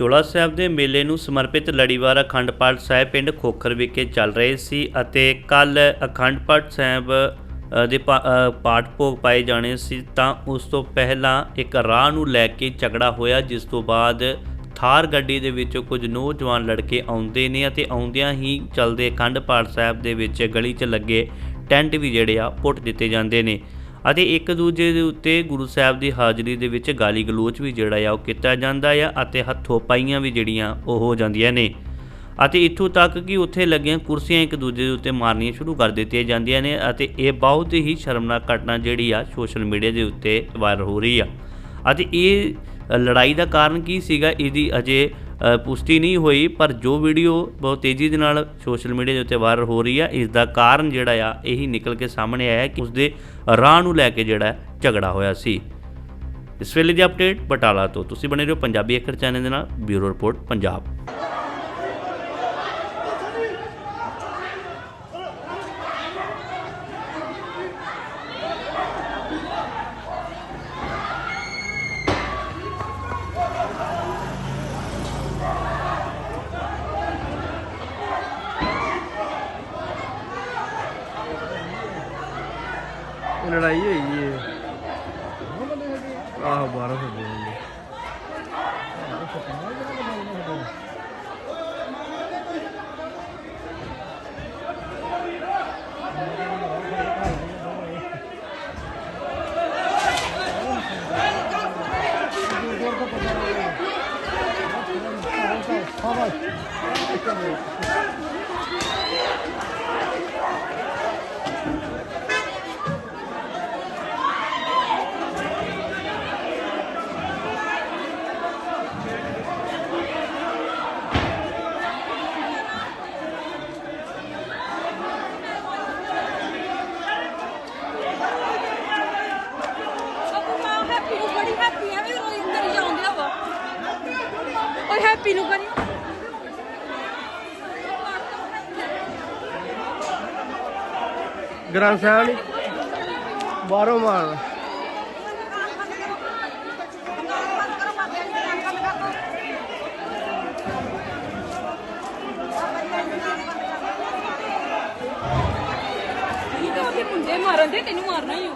ਚੋਲਾ ਸਾਹਿਬ ਦੇ ਮੇਲੇ ਨੂੰ ਸਮਰਪਿਤ ਲੜੀਵਾਰ ਅਖੰਡ ਪਾਠ ਸਾਹਿਬ ਪਿੰਡ ਖੋਖਰ ਵਿਖੇ ਚੱਲ ਰਹੇ ਸੀ ਅਤੇ ਕੱਲ ਅਖੰਡ ਪਾਠ ਸਾਹਿਬ ਦੇ ਪਾ- ਪਾਠ ਭੋਗ ਪਾਏ ਜਾਣੇ ਸੀ ਤਾਂ ਉਸ ਤੋਂ ਪਹਿਲਾਂ ਇੱਕ ਰਾਹ ਨੂੰ ਲੈ ਕੇ ਝਗੜਾ ਹੋਇਆ, ਜਿਸ ਤੋਂ ਬਾਅਦ ਥਾਰ ਗੱਡੀ ਦੇ ਵਿੱਚੋਂ ਕੁਝ ਨੌਜਵਾਨ ਲੜਕੇ ਆਉਂਦੇ ਨੇ ਅਤੇ ਆਉਂਦਿਆਂ ਹੀ ਚੱਲਦੇ ਅਖੰਡ ਪਾਠ ਸਾਹਿਬ ਦੇ ਵਿੱਚ ਗਲੀ 'ਚ ਲੱਗੇ ਟੈਂਟ ਵੀ ਜਿਹੜੇ ਆ, ਪੁੱਟ ਦਿੱਤੇ ਜਾਂਦੇ ਨੇ। ਅਤੇ ਇੱਕ ਦੂਜੇ ਦੇ ਉੱਤੇ ਗੁਰੂ ਸਾਹਿਬ ਦੀ ਹਾਜ਼ਰੀ ਦੇ ਵਿੱਚ ਗਾਲੀ ਗਲੋਚ ਵੀ ਜਿਹੜਾ ਆ ਉਹ ਕੀਤਾ ਜਾਂਦਾ ਆ ਅਤੇ ਹੱਥੋਂ ਪਾਈਆਂ ਵੀ ਜਿਹੜੀਆਂ ਉਹ ਹੋ ਜਾਂਦੀਆਂ ਨੇ। ਅਤੇ ਇੱਥੋਂ ਤੱਕ ਕਿ ਉੱਥੇ ਲੱਗੀਆਂ ਕੁਰਸੀਆਂ ਇੱਕ ਦੂਜੇ ਦੇ ਉੱਤੇ ਮਾਰਨੀਆਂ ਸ਼ੁਰੂ ਕਰ ਦਿੱਤੀਆਂ ਜਾਂਦੀਆਂ ਨੇ ਅਤੇ ਇਹ ਬਹੁਤ ਹੀ ਸ਼ਰਮਨਾਕ ਘਟਨਾ ਜਿਹੜੀ ਆ ਸੋਸ਼ਲ ਮੀਡੀਆ ਦੇ ਉੱਤੇ ਵਾਇਰਲ ਹੋ ਰਹੀ ਆ। ਅਤੇ ਇਹ ਲੜਾਈ ਦਾ ਕਾਰਨ ਕੀ ਸੀਗਾ? ਇਹਦੀ ਅਜੇ ਪੁਸ਼ਟੀ ਨਹੀਂ ਹੋਈ, ਪਰ ਜੋ ਵੀਡੀਓ ਬਹੁਤ ਤੇਜ਼ੀ ਦੇ ਨਾਲ ਸੋਸ਼ਲ ਮੀਡੀਆ ਦੇ ਉੱਤੇ ਵਾਇਰਲ ਹੋ ਰਹੀ ਆ, ਇਸ ਦਾ ਕਾਰਨ ਜਿਹੜਾ ਆ, ਇਹੀ ਨਿਕਲ ਕੇ ਸਾਹਮਣੇ ਆਇਆ ਕਿ ਉਸਦੇ ਰਾਹ ਨੂੰ ਲੈ ਕੇ ਜਿਹੜਾ ਝਗੜਾ ਹੋਇਆ ਸੀ। ਇਸ ਵੇਲੇ ਦੀ ਅਪਡੇਟ ਬਟਾਲਾ ਤੋਂ। ਤੁਸੀਂ ਬਣੇ ਰਹੋ ਪੰਜਾਬੀ ਅੱਖਰ ਚੈਨਲ ਦੇ ਨਾਲ, ਬਿਊਰੋ ਰਿਪੋਰਟ ਪੰਜਾਬ। ਇਹ ਲੜਾਈ ਹੋਈ ਹੈ ਇਹ। ਆਹੋ 12 ਹੋ ਗਏ ਜੀ। ਅਬੂ ਮਾਂ ਹੈਪੀ ਨੂੰ ਬੜੀ ਹੈਪੀ ਆ ਵੀ ਰੋਈ ਅੰਦਰ ਹੀ ਆਉਂਦਿਆ ਵਾ ਓਏ ਹੈਪੀ ਨੂੰ ਕਰੀ ਗ੍ਰੰਥ ਸਾਹਿਬ ਨਹੀਂ ਬਾਹਰੋਂ ਮਾਰ ਇਹ ਤਾਂ ਉਹਦੇ ਮੁੰਡੇ ਮਾਰਨ ਦੇ ਤੈਨੂੰ ਮਾਰਨਾ ਹੀ ਹੋ